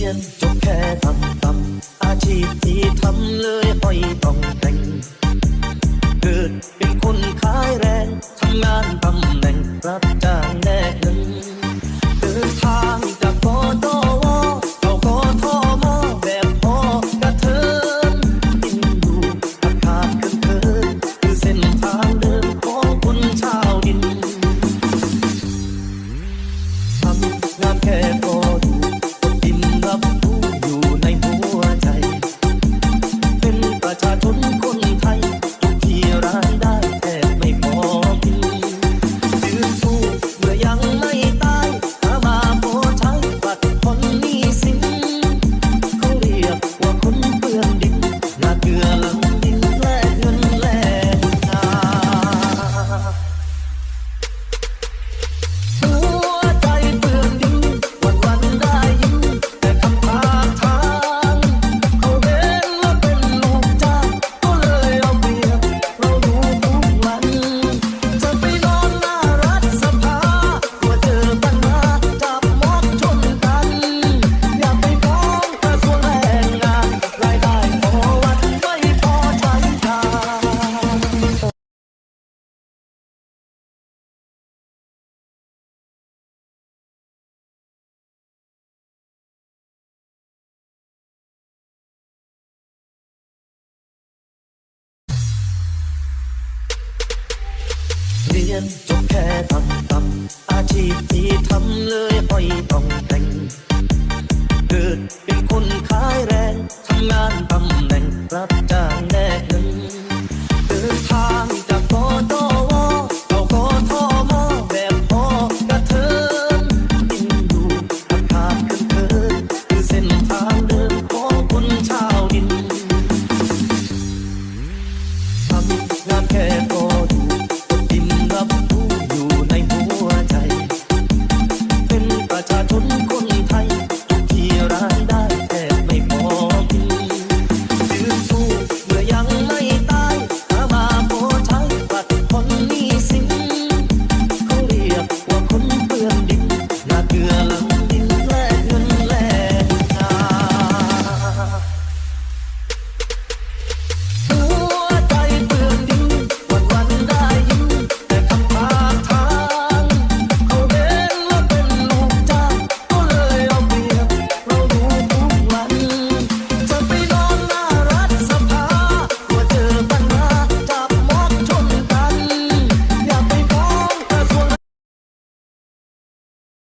ียนจบแค่ทำตำอาชีพที่ทำเลยห้อยต้องแต่ง เกิดเป็นคนขายแรง ทำงานตำแหน่งรับจ้ เรียนจบแค่ต่ำต่ำอาชีพที่ทำเลยไม่ต้องแต่ง